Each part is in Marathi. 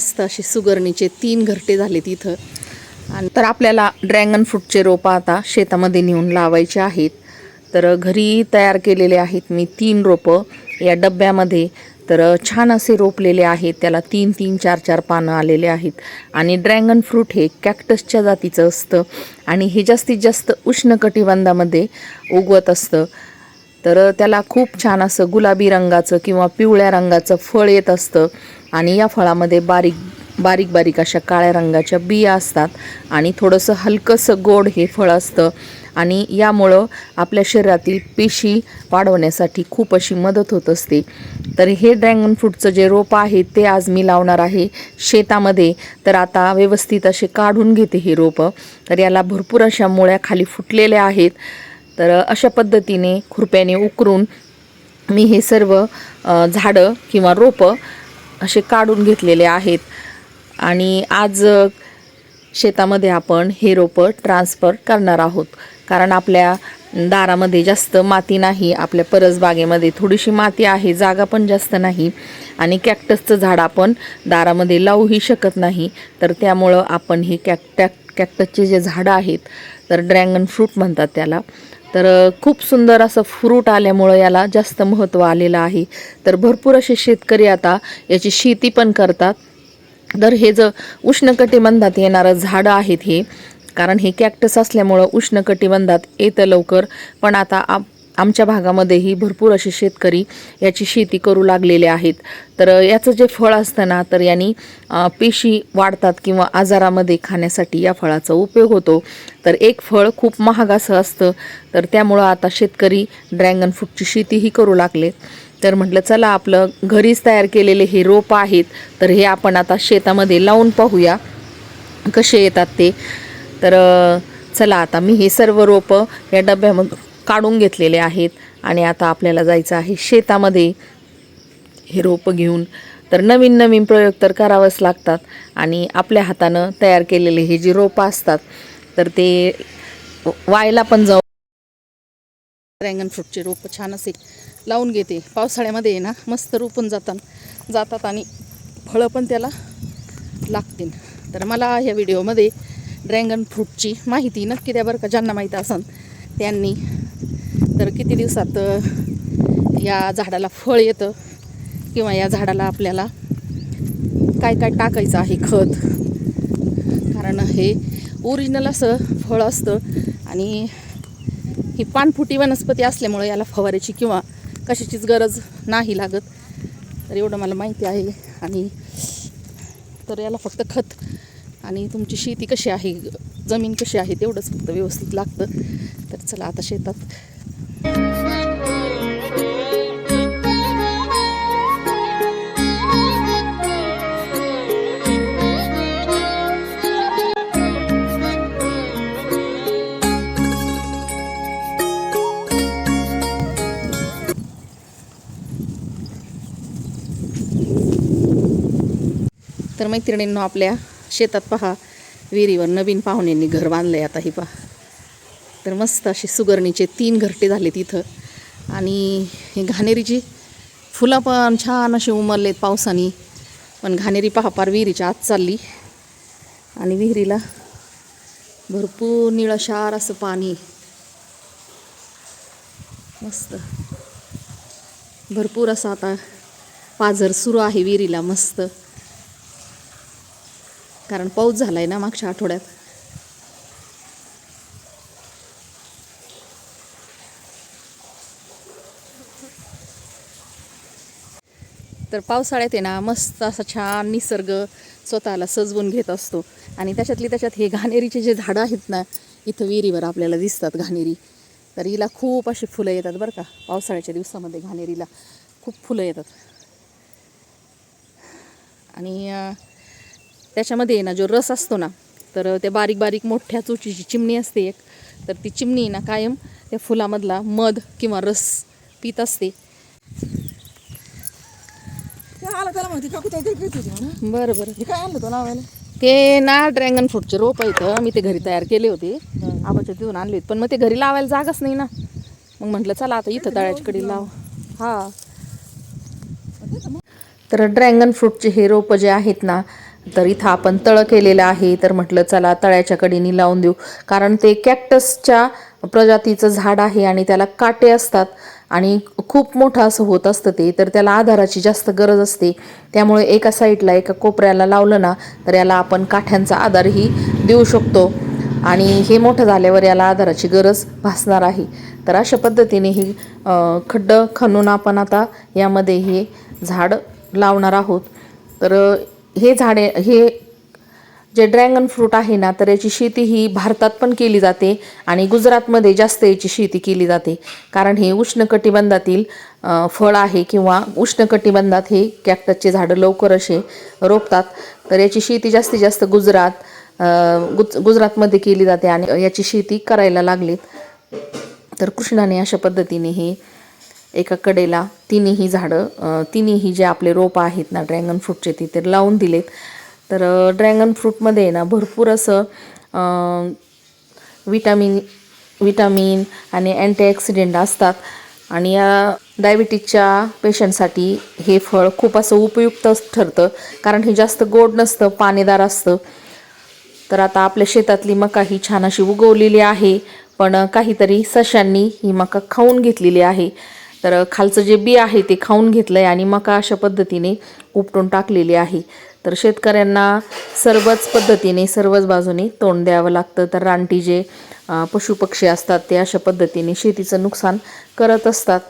मस्त असे सुगरणीचे तीन घरटे झालेत इथं. आणि तर आपल्याला ड्रॅगन फ्रूटचे रोपं आता शेतामध्ये नेऊन लावायचे आहेत. तर घरी तयार केलेले आहेत मी तीन रोपं. या डब्यामध्ये तर छान असे रोपलेले आहेत. त्याला तीन तीन चार चार पानं आलेले आहेत. आणि ड्रॅगन फ्रूट हे कॅक्टसच्या जातीचं असतं. आणि हे जास्तीत जास्त उष्णकटिबंधामध्ये उगवत असतं. तर त्याला खूप छान असं गुलाबी रंगाचं किंवा पिवळ्या रंगाचं फळ येत असतं. आणि या फळामध्ये बारीक बारीक बारीक अशा काळ्या रंगाच्या बिया असतात आणि थोडंसं हलकंसं गोड हे फळ असतं. आणि यामुळं आपल्या शरीरातील पेशी वाढवण्यासाठी खूप अशी मदत होत असते. तर हे ड्रॅगन फ्रूटचं जे रोप आहे ते आज मी लावणार आहे शेतामध्ये. तर आता व्यवस्थित असे काढून घेते हे रोपं. तर याला भरपूर अशा मुळ्या खाली फुटलेल्या आहेत. तर अशा पद्धतीने खुरप्याने उकरून मी हे सर्व झाडं किंवा रोपं असे काढून घेतलेले आहेत. आणि आज शेतामध्ये आपण हे रोपं ट्रान्सफर करणार आहोत. कारण आपल्या दारामध्ये जास्त माती नाही आपल्या परसबागेमध्ये थोडीशी माती आहे जागा पण जास्त नाही. आणि कॅक्टसचं झाड आपण दारामध्ये लावूही शकत नाही. तर त्यामुळं आपण हे कॅक्टॅक कॅक्टसचे जे झाडं आहेत तर ड्रॅगन फ्रूट म्हणतात त्याला तर खूप सुंदर असं फ्रूट आल्यामुळं याला जास्त महत्त्व आलेलं आहे. तर भरपूर असे शेतकरी आता याची शेती पण करतात. तर हे जर उष्णकटिबंधात येणारं झाडं आहेत हे कारण हे कॅक्टस असल्यामुळं उष्णकटिबंधात येतं लवकर. पण आता आप आमच्या भागामध्येही भरपूर असे शेतकरी याची शेती करू लागलेले आहेत. तर याचं जे फळ असतं ना तर यांनी पेशी वाढतात किंवा आजारामध्ये खाण्यासाठी या फळाचा उपयोग होतो. तर एक फळ खूप महाग असं असतं. तर त्यामुळं आता शेतकरी ड्रॅगन फ्रूटची शेतीही करू लागले. तर म्हटलं चला आपलं घरीच तयार केलेले हे रोप आहेत तर हे आपण आता शेतामध्ये लावून पाहूया. कसे येतात ते? तर चला आता मी हे सर्व रोपं या डब्यामधून काढून घेतलेले आहेत. आणि आता आपल्याला जायचं आहे शेतामध्ये हे रोपं घेऊन. तर नवीन नवीन प्रयोग तर करावंच लागतात. आणि आपल्या हातानं तयार केलेले हे जे रोपं असतात तर ते वायला पण जाऊ. ड्रॅगन फ्रूटचे रोपं छान असे लावून घेते. पावसाळ्यामध्ये आहे ना मस्त रोपून जातात. जातात आणि फळं पण त्याला लागतील. तर मला ह्या व्हिडिओमध्ये ड्रॅगन फ्रूटची माहिती नक्की द्या बरं का ज्यांना माहीत असेल त्यांनी. तर किती दिवसात या झाडाला फळ येतं किंवा या झाडाला आपल्याला काय काय टाकायचं आहे खत? कारण हे ओरिजिनल असं फळ असतं आणि ही पानफुटी वनस्पती असल्यामुळे याला फवाऱ्याची किंवा कशाचीच गरज नाही लागत. तर एवढं मला माहिती आहे आणि तर याला फक्त खत आणि तुमची शेती कशी आहे जमीन कशी आहे तेवढंच फक्त व्यवस्थित लागतं. तर चला आता शेतात तर मैत्रिणींनो आपल्या शेतात पहा विहिरीवर नवीन पाहुण्यांनी घर बांधलं आहे आता ही पहा. तर मस्त असे सुगरणीचे तीन घरटे झाले तिथं आणि हे घाणेरीची फुलं पण छान असे उमरलेत पावसाने. पण घाणेरी पहा पार विहिरीच्या आत चालली. आणि विहिरीला भरपूर निळशार असं पाणी. मस्त. भरपूर असं आता पाझर सुरू आहे विहिरीला मस्त. कारण पाऊस झाला आहे ना मागच्या आठवड्यात. तर पावसाळ्यात आहे ना मस्त असा छान निसर्ग स्वतःला सजवून घेत असतो. आणि त्याच्यातली त्याच्यात हे घाणेरीचे जे झाडं आहेत ना इथं विहिरीवर आपल्याला दिसतात घाणेरी. तर हिला खूप अशी फुलं येतात बरं का पावसाळ्याच्या दिवसामध्ये घाणेरीला खूप फुलं येतात. आणि त्याच्यामध्ये ना जो रस असतो ना तर त्या बारीक बारीक मोठ्या चोचीची चिमणी असते एक. तर ती चिमणी ना कायम त्या फुलामधला मध किंवा रस पित असते. बरं बरं. तो ना ड्रॅगन फ्रूटचे रोप आहेत. मी ते घरी तयार केले होते. आबाच्या तिथून आणले होते. पण मग ते घरी लावायला जागाच नाही ना. मग म्हटलं चला आता इथं तळ्याच्या कडे लाव. हा. तर ड्रॅगन फ्रूटचे हे रोपं जे आहेत ना तर इथं आपण तळं केलेलं आहे. तर म्हटलं चला तळ्याच्या कडीने लावून देऊ. कारण ते कॅक्टसच्या प्रजातीचं झाड आहे आणि त्याला काटे असतात. आणि खूप मोठं असं होत असतं ते. तर त्याला आधाराची जास्त गरज असते. त्यामुळे एका साईडला एका कोपऱ्याला लावलं ना तर याला आपण काठ्यांचा आधारही देऊ शकतो. आणि हे मोठं झाल्यावर याला आधाराची गरज भासणार आहे. तर अशा पद्धतीने ही खड्डं खणून आपण आता यामध्ये हे झाड लावणार आहोत. तर हे झाडे हे जे ड्रॅगन फ्रूट आहे ना तर याची शेती ही भारतात पण केली जाते आणि गुजरातमध्ये जास्त याची शेती केली जाते. कारण हे उष्णकटिबंधातील फळ आहे किंवा उष्णकटिबंधात हे कॅक्टसचे झाडं लवकर असे रोपतात. तर याची शेती जास्तीत जास्त गुजरात गुज गुजरातमध्ये केली जाते आणि याची शेती करायला लागलीत. तर कृष्णाने अशा पद्धतीने हे एका कडेला तिन्ही झाडं तिन्ही जे आपले रोपं आहेत ना ड्रॅगन फ्रूटचे तिथे लावून दिलेत. तर ड्रॅगन फ्रूटमध्ये आहे ना भरपूर असं विटामिन विटामिन आणि अँटीऑक्सिडेंट असतात. आणि या डायबिटीजच्या पेशंटसाठी हे फळ खूप असं उपयुक्त ठरतं. कारण हे जास्त गोड नसतं पाणीदार असतं. तर आता आपल्या शेतातली मका ही छान अशी उगवलेली आहे. पण काहीतरी सशांनी ही मका खाऊन घेतलेली आहे. तर खालचं जे बी आहे ते खाऊन घेतलं आहे आणि मका अशा पद्धतीने उपटून टाकलेली आहे. तर शेतकऱ्यांना सर्वच पद्धतीने सर्वच बाजूने तोंड द्यावं लागतं. तर रानटी जे पशुपक्षी असतात ते अशा पद्धतीने शेतीचं नुकसान करत असतात.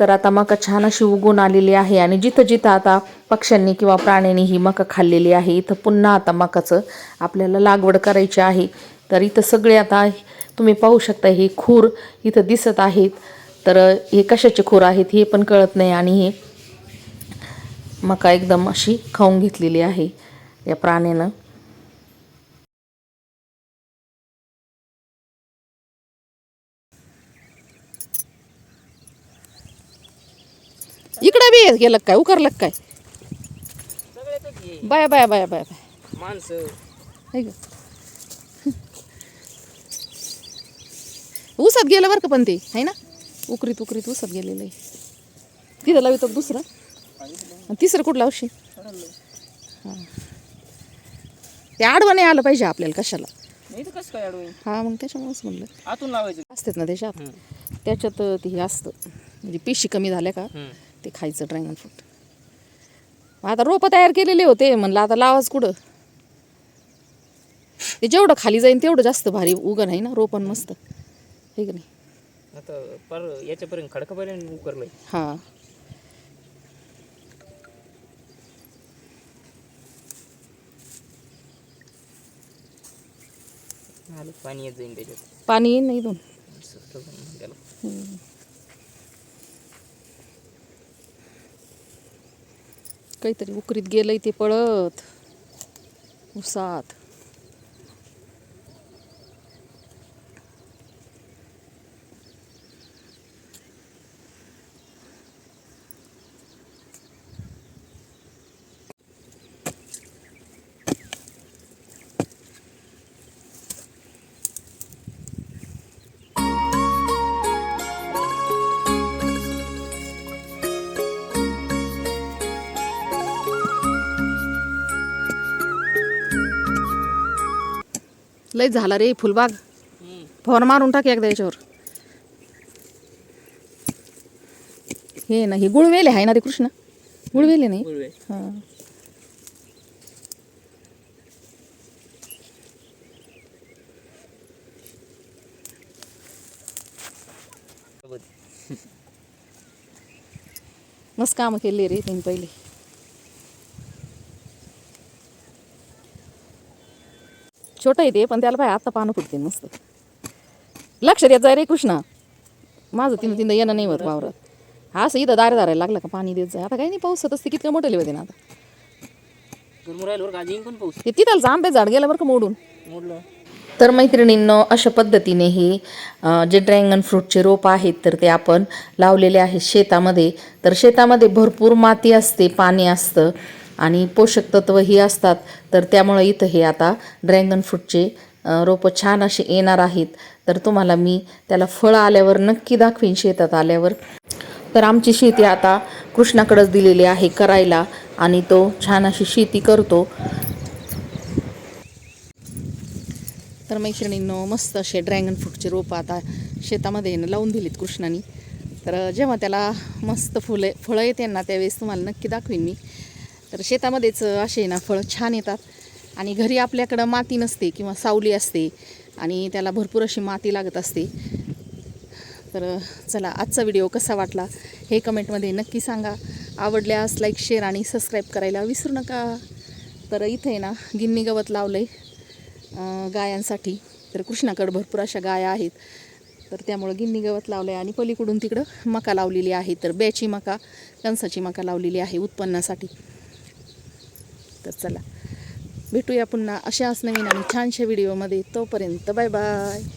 तर आता मका छान अशी उगून आलेली आहे आणि जिथं जिथं आता पक्ष्यांनी किंवा प्राण्यांनी ही मका खाल्लेली आहे इथं पुन्हा आता मकाचं आपल्याला लागवड करायची आहे. तर इथं सगळे आता तुम्ही पाहू शकता हे खूर इथं दिसत आहेत. तर हे कशाचे खूर आहेत हे पण कळत नाही आणि हे मका एकदम अशी खाऊन घेतलेली आहे या प्राण्यानं. इकडं बी गेलं काय? उकारलं काय? Bye bye bye bye bye. माणसं आहे का? ऊसात गेलं बरं का पण ते आहे ना? उकरीत उकरीत ऊसात गेलेलं आहे. तिथं लावितो दुसरं? आणि तिसरं कुठं लावशी हां. ते आडवं नाही आलं पाहिजे आपल्याला कशाला. कसं काय हा मग त्याच्यामुळेच म्हणलं. आतून लावायचं. असतात ना त्याच्यात. त्याच्यात ते हे असतं. म्हणजे पेशी कमी झाल्या का. ते खायचं ड्रॅगन फ्रूट आता रोपं तयार केलेले होते म्हणलं आता लावाच कुठं? ते जेवढं खाली जाईन तेवढं जास्त भारी उगण आहे ना रोपण मस्त. हे की नाही? आता पर याच्यापर्यंत खडकापर्यंत उकरलंय हां. आलं पाणी येत जाईन त्याच्यात. पाणी येईन नाही दोन त्याला काहीतरी उकरीत गेलंय ते पळत. उसात. लय झाला रे फुलबाग. फवार मारून टाक एकदा याच्यावर. हे ना हे गुळवेले आहे ना रे कृष्ण? गुळवेले नाही हां? मस्त कामं केली रे त्यांनी पहिले. छोटं आहे ते पण त्याला पाय आता पानं फुटते मस्त लक्ष देत जाय रे कृष्णा. माझं तिनं तिनं येणं नाही होत वावरात. हा असं इथं दारे दारायला लागला का पाणी देत जाय आता काही नाही पाऊस होत असते कितकं मोठं होते ना आता. पण पाऊस. ते तिथं आंबे झाड गेलं बरं का मोडून. मोडलं. तर मैत्रिणींनो अशा पद्धतीने ही अ, जे ड्रॅगन फ्रूटचे रोप आहेत तर ते आपण लावलेले आहेत शेतामध्ये. तर शेतामध्ये भरपूर माती असते पाणी असतं. आणि पोषक तत्वही असतात. तर त्यामुळं इथं हे आता ड्रॅगन फ्रूटचे रोपं छान असे येणार आहेत. तर तुम्हाला मी त्याला फळं आल्यावर नक्की दाखवीन शेतात आल्यावर. तर आमची शेती आता कृष्णाकडंच दिलेली आहे करायला आणि तो छान अशी शेती करतो. तर मैत्रिणींनो मस्त असे ड्रॅगन फ्रूटचे रोपं आता शेतामध्ये लावून दिलीत कृष्णानी. तर जेव्हा त्याला मस्त फुले फळं येते ना त्यावेळेस तुम्हाला नक्की दाखवीन मी. तर शेतामध्येच असे ना फळं छान येतात. आणि घरी आपल्याकडं माती नसते किंवा सावली असते आणि त्याला भरपूर अशी माती लागत असते. तर चला आजचा व्हिडिओ कसा वाटला हे कमेंटमध्ये नक्की सांगा. आवडल्यास लाईक शेअर आणि सबस्क्राईब करायला विसरू नका. तर इथे ना गिन्नी गवत लावलं आहे गायांसाठी. तर कृष्णाकडं भरपूर अशा गाया आहेत. तर त्यामुळं गिन्नी गवत लावलं आहे आणि पलीकडून तिकडं मका लावलेली आहे. तर ब्याची मका कणसाची मका लावलेली आहे उत्पन्नासाठी. तर चला. भेटूया पुन्हा अशाच नवीन आणि छानशा व्हिडिओमध्ये. तोपर्यंत बाय बाय.